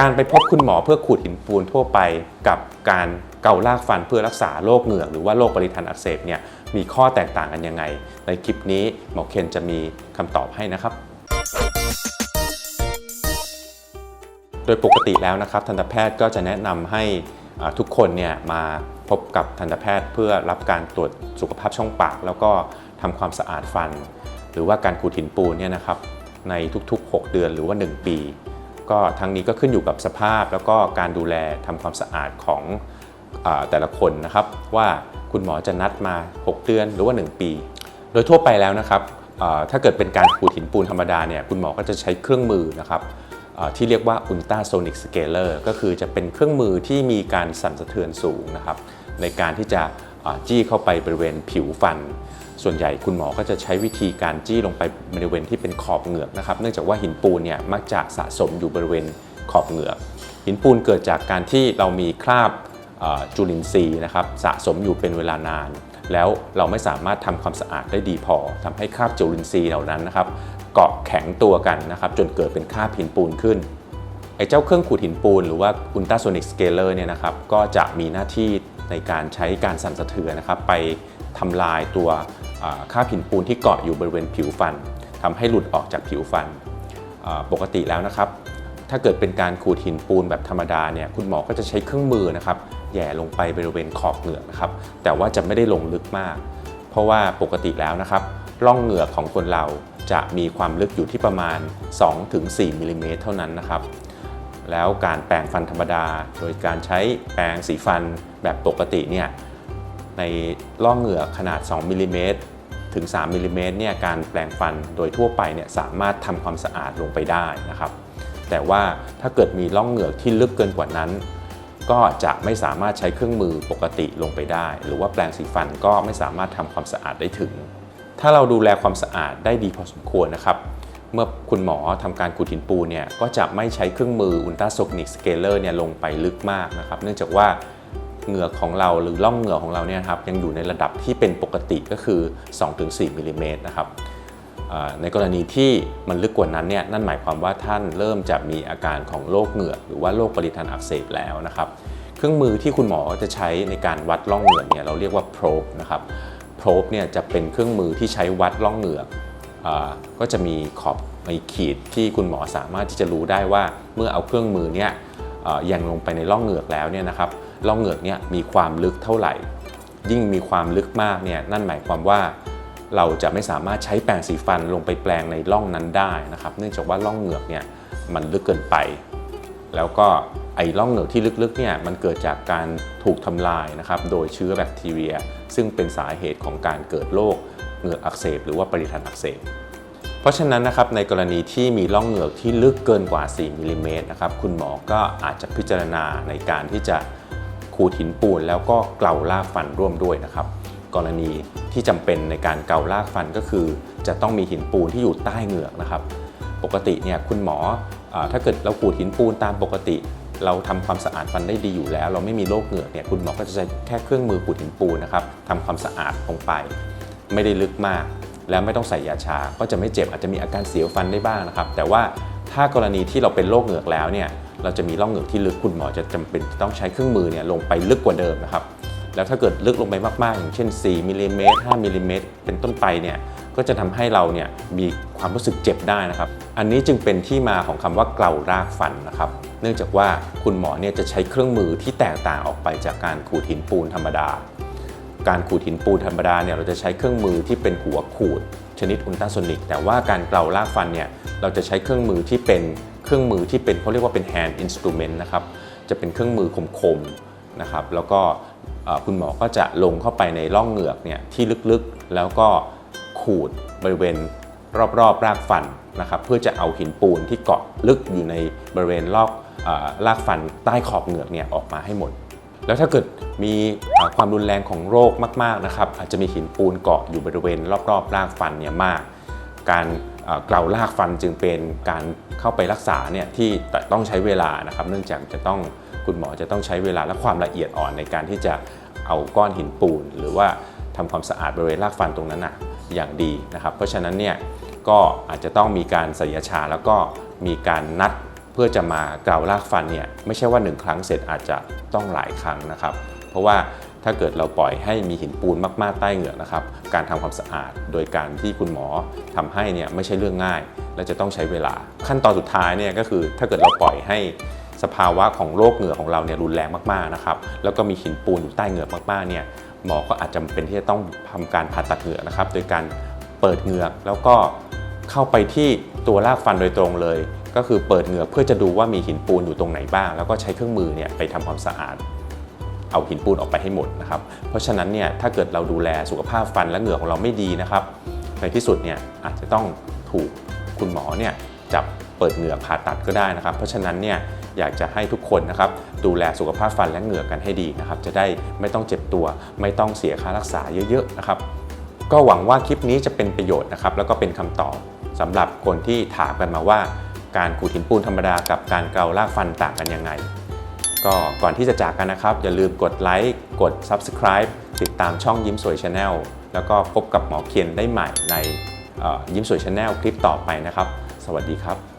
การไปพบคุณหมอเพื่อขูดหินปูนทั่วไป กับการเกาลากฟันเพื่อรักษาโรคเหงือกหรือว่าโรคบริทันอักเสบเนี่ยมีข้อแตกต่างกันยังไง ในคลิปนี้หมอเคนจะมีคำตอบให้นะครับโดยปกติแล้วนะครับทันตแพทย์ก็จะแนะนำให้ทุกคนเนี่ยมาพบกับทันตแพทย์เพื่อรับการตรวจสุขภาพช่องปาก แล้วก็ทำความสะอาดฟัน หรือว่าการขูดหินปูนเนี่ยนะครับในทุกๆ 6 เดือนหรือว่า 1 ปี ก็ทั้งนี้ก็ขึ้นอยู่กับสภาพแล้วก็การดูแลทำความสะอาดของอแต่ละคนนะครับ ว่าคุณหมอจะนัดมา 6 เดือนหรือว่า 1 ปี โดยทั่วไปแล้วนะครับถ้าเกิดเป็นการขูดหินปูนธรรมดาเนี่ยคุณหมอก็จะใช้เครื่องมือนะครับที่เรียกว่า ultrasonic scaler ก็คือจะเป็นเครื่องมือที่มีการสั่นสะเทือนสูงนะครับในการที่จะจี้เข้าไปบริเวณผิวฟัน ส่วนใหญ่คุณหมอก็จะใช้วิธีการจี้ลงไปบริเวณที่เป็นขอบเหงือกนะครับ เนื่องจากว่าหินปูนเนี่ยมักจะสะสมอยู่บริเวณขอบเหงือก หินปูนเกิดจากการที่เรามีคราบจุลินทรีย์นะครับสะสมอยู่เป็นเวลานาน แล้วเราไม่สามารถทำความสะอาดได้ดีพอทำให้คราบจุลินทรีย์เหล่านั้นนะครับเกาะแข็งตัวกันนะครับจนเกิดเป็นคราบหินปูนขึ้นไอ้เจ้าเครื่องขูดหินปูนหรือว่า ultrasonic scaler เนี่ยนะครับก็จะมีหน้าที่ในการใช้การสั่นสะเทือนนะครับไป ทำลายตัวอ่าคราบหินปูนที่เกาะอยู่บริเวณผิวฟันทำให้หลุดออกจากผิวฟันปกติแล้วนะครับ ถ้าเกิดเป็นการขูดหินปูนแบบธรรมดาเนี่ยคุณหมอก็จะใช้เครื่องมือนะครับแย่ลงไปบริเวณขอบเหงือกนะครับ แต่ว่าจะไม่ได้ลงลึกมาก เพราะว่าปกติแล้วนะครับร่องเหงือกของคนเราจะมีความลึกอยู่ที่ประมาณ 2-4มิลลิเมตรเท่านั้นนะครับ แล้วการแปรงฟันธรรมดา โดยการใช้แปรงสีฟันแบบปกติเนี่ย ในร่องเหงือกขนาด 2มิลลิเมตรถึง 3มิลลิเมตรเนี่ยการแปรงฟันโดยทั่วไปเนี่ยสามารถทำความสะอาดลงไปได้นะครับ แต่ว่าถ้าเกิดมีร่องเหงือกที่ลึกเกินกว่านั้น ก็จะไม่สามารถใช้เครื่องมือปกติลงไปได้ หรือว่าแปรงสีฟันก็ไม่สามารถทำความสะอาดได้ถึง ถ้าเราดูแลความสะอาดได้ดีพอสมควรนะครับ เมื่อคุณหมอทำการขูดหินปูนเนี่ยก็จะไม่ใช้เครื่องมืออุลตราโซนิกสเกลเลอร์เนี่ยลงไปลึกมากนะครับ เนื่องจากว่า เหงือกของเราหรือร่องเหงือกของเราเนี่ยครับยังอยู่ในระดับที่เป็นปกติก็คือ 2-4มิลลิเมตรนะครับในกรณีที่มันลึกกว่านั้นเนี่ยนั่นหมายความว่าท่านเริ่มจะมีอาการของโรคเหงือกหรือว่าโรคปริทันอักเสบแล้วนะครับ เครื่องมือที่คุณหมอจะใช้ในการวัดร่องเหงือกเนี่ยเราเรียกว่า probe นะครับ probe เนี่ยจะเป็นเครื่องมือที่ใช้วัดร่องเหงือกอ่าก็จะมีขอบมีขีดที่คุณหมอสามารถที่จะรู้ได้ว่าเมื่อเอาเครื่องมือเนี่ยอ่ายังลงไปในร่องเหงือกแล้วเนี่ยนะครับ ร่องเหงือกเนี่ยมีความลึกเท่าไหร่ ยิ่งมีความลึกมากเนี่ยนั่นหมายความว่าเราจะไม่สามารถใช้แปรงสีฟันลงไปแปลงในร่องนั้นได้นะครับ เนื่องจากว่าร่องเหงือกเนี่ยมันลึกเกินไป แล้วก็ไอ้ร่องเหงือกที่ลึกๆเนี่ยมันเกิดจากการถูกทำลายนะครับโดยเชื้อแบคทีเรีย ซึ่งเป็นสาเหตุของการเกิดโรคเหงือกอักเสบหรือว่าปริทันอักเสบ เพราะฉะนั้นนะครับในกรณีที่มีร่องเหงือกที่ลึกเกินกว่า 4มิลลิเมตรนะครับคุณหมอก็อาจจะพิจารณาในการที่จะ ขูดหินปูนแล้วก็เกลาลากฟันร่วมด้วยนะครับ กรณีที่จำเป็นในการเกาลากฟันก็คือ จะต้องมีหินปูนที่อยู่ใต้เหงือกนะครับ ปกติเนี่ยคุณหมออถ้าเกิดเราขูดหินปูนตามปกติ เราทำความสะอาดฟันได้ดีอยู่แล้ว เราไม่มีโรคเหงือกเนี่ยคุณหมอก็จะใช้แค่เครื่องมือขูดหินปูนนะครับทำความสะอาดลงไป ไม่ได้ลึกมาก แล้วไม่ต้องใส่ยาชา ก็จะไม่เจ็บอาจจะมีอาการเสียวฟันได้บ้างนะครับ แต่ว่าถ้ากรณีที่เราเป็นโรคเหงือกแล้วเนี่ย เราจะมีร่องเหงือกที่ลึกคุณหมอจะจำเป็นต้องใช้เครื่องมือเนี่ยลงไปลึกกว่าเดิมนะครับแล้วถ้าเกิดลึกลงไปมากๆ อย่างเช่น 4 มิลลิเมตร 5 มิลลิเมตร เป็นต้นไปเนี่ย ก็จะทำให้เราเนี่ยมีความรู้สึกเจ็บได้นะครับ อันนี้จึงเป็นที่มาของคำว่าเกลารากฟันนะครับ เนื่องจากว่าคุณหมอเนี่ยจะใช้เครื่องมือที่แตกต่างออกไปจากการขูดหินปูนธรรมดา การขูดหินปูนธรรมดาเนี่ยเราจะใช้เครื่องมือที่เป็นหัวขูด ชนิดอุลตราโซนิก แต่ว่าการเกลารากฟันเนี่ยเราจะใช้เครื่องมือที่เป็น เครื่องมือที่เป็นเขาเรียกว่าเป็น hand instrument นะครับ จะเป็นเครื่องมือคมๆนะครับ แล้วก็คุณหมอก็จะลงเข้าไปในร่องเหงือกเนี่ยที่ลึกๆ แล้วก็ขูดบริเวณรอบๆรากฟันนะครับ เพื่อจะเอาหินปูนที่เกาะลึกอยู่ในบริเวณรอบรากฟันใต้ขอบเหงือกเนี่ยออกมาให้หมด แล้วถ้าเกิดมีความรุนแรงของโรคมากๆนะครับ อาจจะมีหินปูนเกาะอยู่บริเวณรอบๆรากฟันเนี่ยมาก การ เกลารากฟันจึงเป็นการเข้าไปรักษาเนี่ยที่ต้องใช้เวลานะครับเนื่องจากจะต้องคุณหมอจะต้องใช้เวลาและความละเอียดอ่อนในการที่จะเอาก้อนหินปูน หรือว่าทำความสะอาดบริเวณรากฟันตรงนั้นนะอย่างดีนะครับ เพราะฉะนั้นเนี่ยก็อาจจะต้องมีการใส่ยชาแล้วก็มีการนัดเพื่อจะมาเกลารากฟันเนี่ยไม่ใช่ว่า 1 ครั้งเสร็จอาจจะต้องหลายครั้งนะครับ เพราะว่า ถ้าเกิดเราปล่อยให้มีหินปูนมาก ๆ ใต้เหงือกนะครับ การทำความสะอาดโดยการที่คุณหมอทำให้เนี่ยไม่ใช่เรื่องง่าย และจะต้องใช้เวลา ขั้นตอนสุดท้ายเนี่ยก็คือถ้าเกิดเราปล่อยให้สภาวะของโรคเหงือกของเราเนี่ยรุนแรงมากๆนะครับ แล้วก็มีหินปูนอยู่ใต้เหงือกมากๆเนี่ยหมอก็อาจจำเป็นที่จะต้องทำการผ่าตัดเหงือกนะครับ โดยการเปิดเหงือกแล้วก็เข้าไปที่ตัวรากฟันโดยตรงเลย ก็คือเปิดเหงือกเพื่อจะดูว่ามีหินปูนอยู่ตรงไหนบ้าง แล้วก็ใช้เครื่องมือเนี่ยไปทำความสะอาด เอาหินปูนออกไปให้หมดนะครับ เพราะฉะนั้นเนี่ยถ้าเกิดเราดูแลสุขภาพฟันและเหงือกของเราไม่ดีนะครับ ในที่สุดเนี่ยอาจจะต้องถูกคุณหมอเนี่ยจับเปิดเหงือกผ่าตัดก็ได้นะครับ เพราะฉะนั้นเนี่ยอยากจะให้ทุกคนนะครับดูแลสุขภาพฟันและเหงือกกันให้ดีนะครับ จะได้ไม่ต้องเจ็บตัว ไม่ต้องเสียค่ารักษาเยอะๆนะครับ ก็หวังว่าคลิปนี้จะเป็นประโยชน์นะครับ แล้วก็เป็นคำตอบสำหรับคนที่ถามกันมาว่า การขูดหินปูนธรรมดากับการเการากฟันต่างกันยังไง ก็ก่อนที่จะจากกันนะครับ อย่าลืมกดไลค์กด Subscribe ติดตามช่องยิ้มสวย Channel แล้วก็พบกับหมอเคียนได้ใหม่ในยิ้มสวย Channel คลิปต่อไปนะครับ สวัสดีครับ